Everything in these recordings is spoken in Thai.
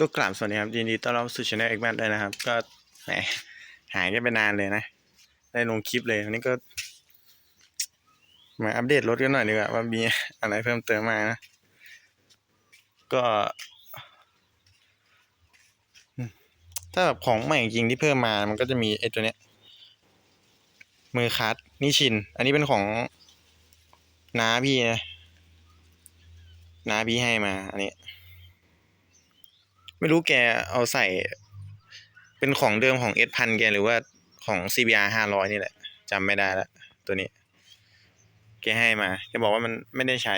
ก็กราบสวัสดีครับยินดีต้อนรับสู่ช anel เอ็กแมทเลยนะครับ ก็แหมหายกันไปนานเลยนะ ได้ลงคลิปเลยวันนี้ก็ มาอัปเดตรถกันหน่อยดีกว่าว่ามีอะไรเพิ่มเติมมานะ ก็ ถ้าแบบของใหม่จริงที่เพิ่มมามันก็จะมีไอ้ตัวเนี้ย มือคัดนิชิน อันนี้เป็นของน้าพี่นะน้าพี่ให้มา อันนี้ ไม่รู้แกเอาใส่ เป็นของเดิมของเอสพันแกหรือว่าของ CBR ห้าร้อยนี่แหละจำไม่ได้ละตัวนี้ แกให้มาแกบอกว่ามันไม่ได้ใช้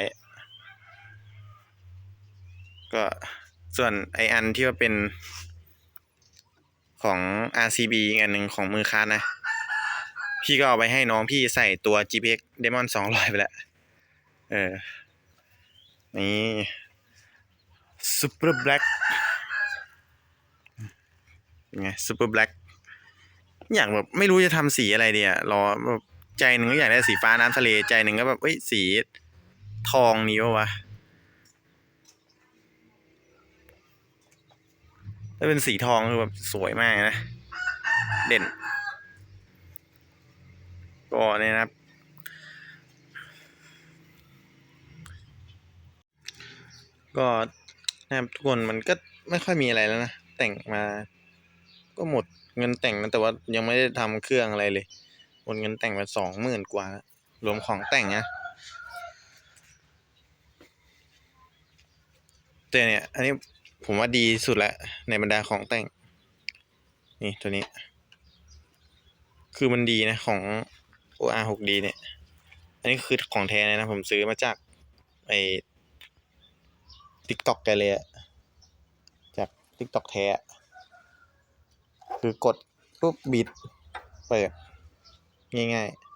ก็ส่วนไออันที่ว่าเป็นของ RCB อีกอันหนึ่งของมือค้านะ พี่ก็เอาไปให้น้องพี่ใส่ตัว GPX Demon 200 ไปแล้ว เออ นี่ Super Black ไง Super Black อยากแบบไม่รู้จะทำสีอะไรเดีอะรอแบบใจหนึ่งก็อยากได้สีฟ้าน้ำทะเลใจหนึ่งก็แบบเอ้ยสีทองนี้วะวะถ้าเป็นสีทองคือแบบสวยมากนะ เด่นก็เนี่ยนะครับ ก็นะครับทุกคนมันก็ไม่ค่อยมีอะไรแล้วนะ แต่งมา ก็หมดเงินแต่งนะแต่ว่ายังไม่ได้ทำเครื่องอะไรเลยหมดเงินแต่งไปสองหมื่นกว่า รวมของแต่งนะแต่เนี่ย อันนี้ผมว่าดีสุดล้วในบรรดาของแต่ง นี่ตัวนี้ คือมันดีนะของ OR 6D เนี่ย อันนี้คือของแท้เลยนะ ผมซื้อมาจากไอ้ TikTok แกเลยอะจาก TikTok แท้ คือกดปุ๊บบิด เปิด ง่ายๆ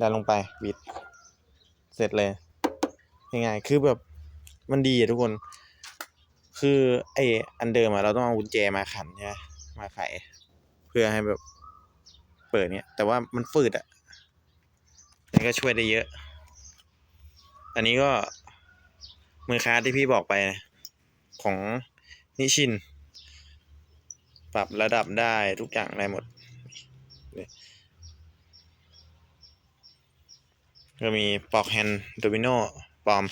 ดันลงไปบิด เสร็จเลย ง่ายๆคือแบบมันดีอะทุกคน คือไออันเดิมอะเราต้องเอากุญแจมาขันใช่ไหมมาไข เพื่อให้แบบเปิดเนี่ย แต่ว่ามันฝืดอะนี่ก็ช่วยได้เยอะ อันนี้ก็มือค้าที่พี่บอกไปนะ ของนิชิน ปรับระดับได้ทุกอย่างได้หมด ก็มีปลอกแฮนด์โดมิโนปลอม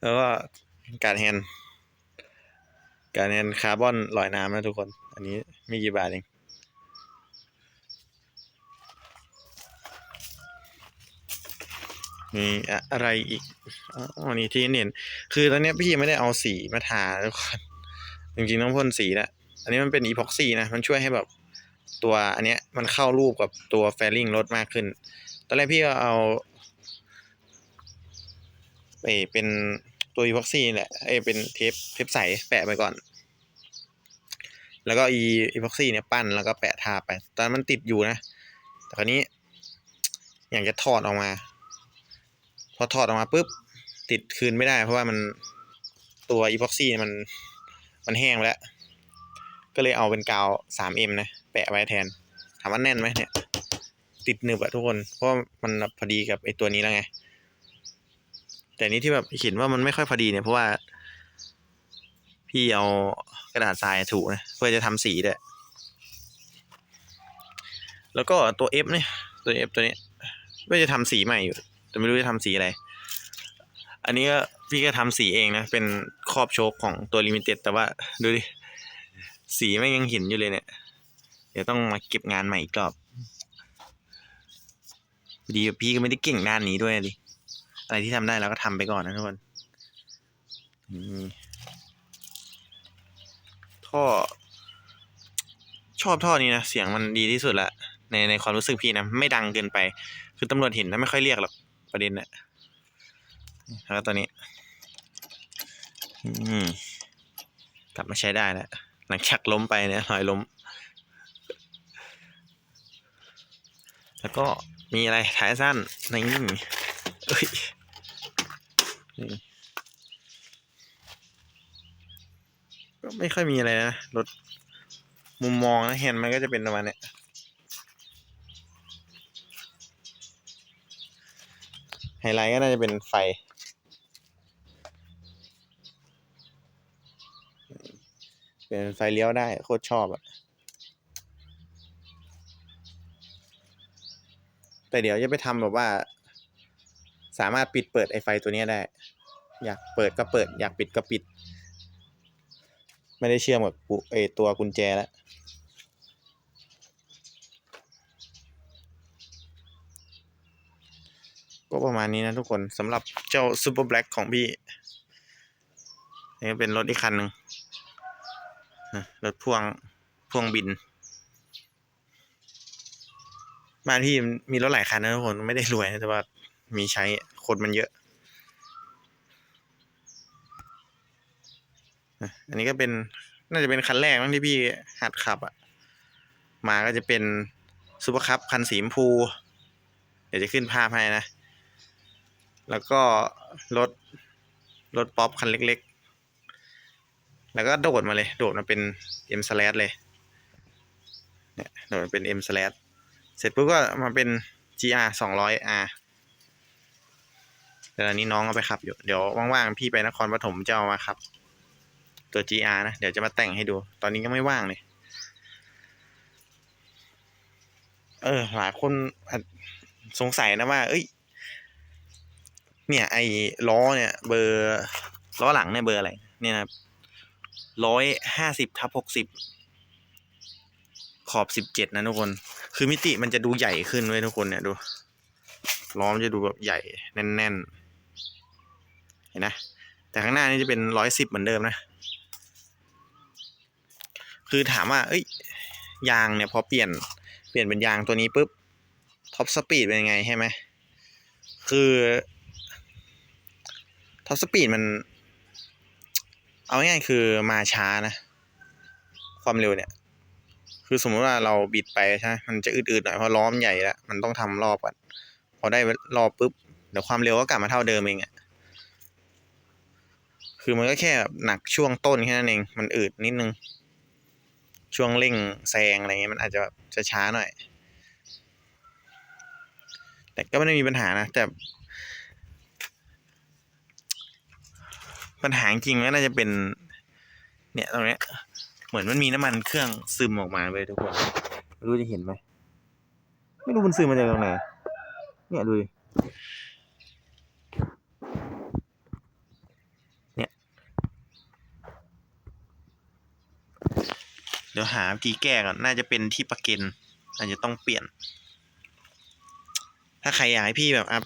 แล้วก็การแฮนด์การแฮนด์คาร์บอนลอยน้ำนะทุกคน อันนี้ไม่กี่บาทเอง มีอะไรอีกอ๋อนี่ที่เห็นคือตอนนี้พี่ไม่ได้เอาสีมาทาทุกคนจริงๆต้องพ่นสีแล้วอันนี้มันเป็นอีพ็อกซี่นะ มันช่วยให้แบบตัวอันเนี้ยมันเข้ารูปกับตัวแฟลิงรถมากขึ้น ตอนแรกพี่ก็เอาเอเป็นตัวอีพ็อกซี่แหละเอเป็นเทปเทปใสแปะไปก่อน แล้วก็อีอีพ็อกซี่เนี่ยปั้นแล้วก็แปะทาไป ตอนนนมันติดอยู่นะ แต่คราวนี้ อยากจะถอดออกมา พอถอดออกมาปุ๊บติดคืนไม่ได้เพราะว่ามันตัวอีพ็อกซี่มันมันแห้งไปแล้ว ก็เลยเอาเป็นกาว 3M นะ แปะไว้แทน ถามว่าแน่นไหมเนี่ย ติดหนึบอะทุกคน เพราะว่ามันพอดีกับไอตัวนี้แล้วไง แต่นี้ที่แบบเห็นว่ามันไม่ค่อยพอดีเนี่ยเพราะว่า พี่เอากระดาษทรายถูนะ เพื่อจะทำสีด้วยแล้วก็ตัว F เนี่ยตัว F ตัวนี้ว่าจะทำสีใหม่อยู่ แต่ไม่รู้จะทำสีอะไร อันนี้ก็พี่ก็ทำสีเองนะ เป็นครอบโชคของตัวลิมิเต็ดแต่ว่าดูดิ สีไม่ยังเห็นอยู่เลยเนี่ย เดี๋ยวต้องมาเก็บงานใหม่อีกรอบพอดีพี่ก็ไม่ได้เก่งด้านนี้ด้วยดิ อะไรที่ทำได้เราก็ทำไปก่อนนะทุกคนท่อ ชอบท่อนี้นะ เสียงมันดีที่สุดละในในความรู้สึกพี่นะ ไม่ดังเกินไป คือตำรวจเห็นนะไม่ค่อยเรียกหรอก ประเด็นน่ะแล้วก็ตัวนี้อืมกลับมาใช้ได้แล้วหลังจากล้มไปเนี่ยรอยล้ม แล้วก็มีอะไรท้ายสั้นนี่เอ้ยนี่ก็ไม่ค่อยมีอะไรนะรถมุมมองนะเห็นมันก็จะเป็นประมาณเนี้ยแฮ ไลท์ก็น่าจะเป็นไฟ เป็นไฟเลี้ยวได้โคตรชอบอะแต่เดี๋ยวจะไปทำแบบว่า สามารถปิดเปิดไอไฟตัวนี้ได้ อยากเปิดก็เปิด อยากปิดก็ปิด ไม่ได้เชื่อมกับไอตัวกุญแจแล้ว ก็ประมาณนี้นะทุกคนสำหรับเจ้าซูเปอร์แบล็กของพี่นี่เป็นรถอีกคันหนึ่งรถพ่วงพ่วงบิน บ้านพี่มีรถหลายคันนะทุกคนไม่ได้รวยนะแต่ว่ามีใช้คนมันเยอะอันนี้ก็เป็นน่าจะเป็นคันแรกมั้งที่พี่หัดขับอะ มาก็จะเป็นซูเปอร์คัพคันสีชมพู เดี๋ยวจะขึ้นภาพให้นะ แล้วก็รถรถป๊อปคันเล็กๆ แล้วก็โดดมาเลย โดดมาเป็น M slash เลยเนี่ยโดดมาเป็น M slash เสร็จปุ๊บก็มาเป็น GR สองร้อย R แต่อันนี้น้องเอาไปขับอยู่ เดี๋ยวว่างๆ พี่ไปนครปฐมจะเอามาขับ ตัว GR นะ เดี๋ยวจะมาแต่งให้ดู ตอนนี้ก็ไม่ว่างเลย เออ หลายคนสงสัยนะว่า เอ้ย เนี่ย ไอ้ล้อเนี่ย เบอร์ล้อหลังเนี่ยเบอร์อะไรเนี่ยนะร้อยห้าสิบทับหกสิบขอบสิบเจ็ดนะทุกคน คือมิติมันจะดูใหญ่ขึ้นเว้ยทุกคนเนี่ยดูล้อมจะดูแบบใหญ่แน่นๆ เห็นนะ แต่ข้างหน้านี่จะเป็นร้อยสิบเหมือนเดิมนะ คือถามว่า เอ้ย ยางเนี่ยพอเปลี่ยน เปลี่ยนเป็นยางตัวนี้ปุ๊บ ท็อปสปีดเป็นยังไงใช่ไหม คือ ท็อปสปีดมัน เอาง่ายๆคือมาช้านะ ความเร็วเนี่ย คือสมมติว่าเราบิดไปใช่ไหมมันจะอืดๆหน่อยเพราะล้อมใหญ่แล้วมันต้องทำรอบก่อนพอได้รอบปุ๊บเดี๋ยวความเร็วก็กลับมาเท่าเดิมเองอะคือมันก็แค่แบบหนักช่วงต้นแค่นั้นเองมันอืดนิดนึง ช่วงเร่งแซงอะไรเงี้ยมันอาจจะจะช้าหน่อย แต่ก็ไม่ได้มีปัญหานะ แต่ ปัญหาจริงๆก็น่าจะเป็น เนี่ยตรงเนี้ย เหมือนมันมีน้ำมันเครื่องซึมออกมาเลยทุกคนไม่รู้จะเห็นไหมไม่รู้มันซึมมาจากตรงไหนเนี่ยดูดิเนี่ย เดี๋ยวหาวิธีแก้ก่อนน่าจะเป็นที่ประเก็นอาจจะต้องเปลี่ยน ถ้าใครอยากให้พี่แบบอัพ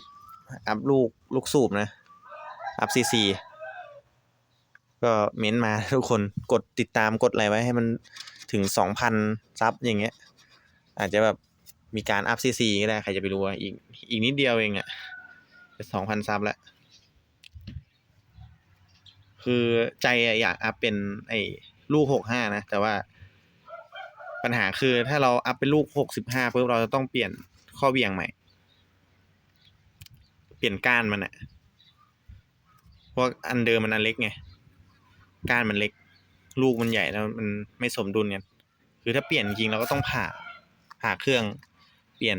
อัพลูกลูกสูบนะ อัพซีซี ก็เม้นต์มาทุกคนกดติดตามกดอะไรไว้ให้มันถึงสองพันซับอย่างเงี้ย อาจจะแบบมีการอัพซีซีก็ได้ ใครจะไปรู้ว่าอีกอีกนิดเดียวเองอะ่ะจะสองพันซับแล้ว คือใจอยากอัพเป็นไอ้ลูกหกห้านะ แต่ว่าปัญหาคือถ้าเราอัพเป็นลูกหกสิบห้าปุ๊บเราจะต้องเปลี่ยนข้อเบี่ยงใหม่ เปลี่ยนก้านมันอะเพราะอันเดิมมันอันเล็กไง ก้านมันเล็ก ลูกมันใหญ่แล้วมันไม่สมดุลกันคือถ้าเปลี่ยนจริงเราก็ต้องผ่าผ่าเครื่อง เปลี่ยน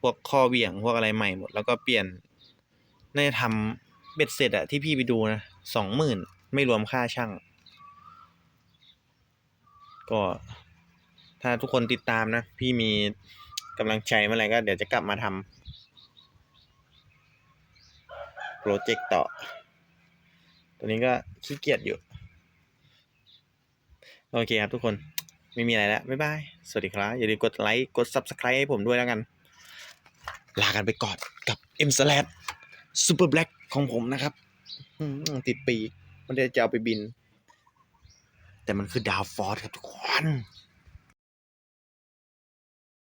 พวกข้อเหวี่ยงพวกอะไรใหม่หมด แล้วก็เปลี่ยนน่าจะทำเบ็ดเสร็จอะที่พี่ไปดูนะสองหมื่นไม่รวมค่าช่าง ก็ถ้าทุกคนติดตามนะ พี่มีกำลังใจเมื่อไหร่ก็เดี๋ยวจะกลับมาทำโปรเจกต์ต่อ ตอนนี้ก็ขี้เกียจอยู่ โอเคครับทุกคน ไม่มีอะไรแล้ว บ๊ายบาย สวัสดีครับ อย่าลืมกดไลค์ กด Subscribe ให้ผมด้วยแล้วกัน ลากันไปก่อนกับ M s l a s Super Black ของผมนะครับ ติดปี มันจะจะเอาไปบิน แต่มันคือดาวฟอร์สครับทุกคน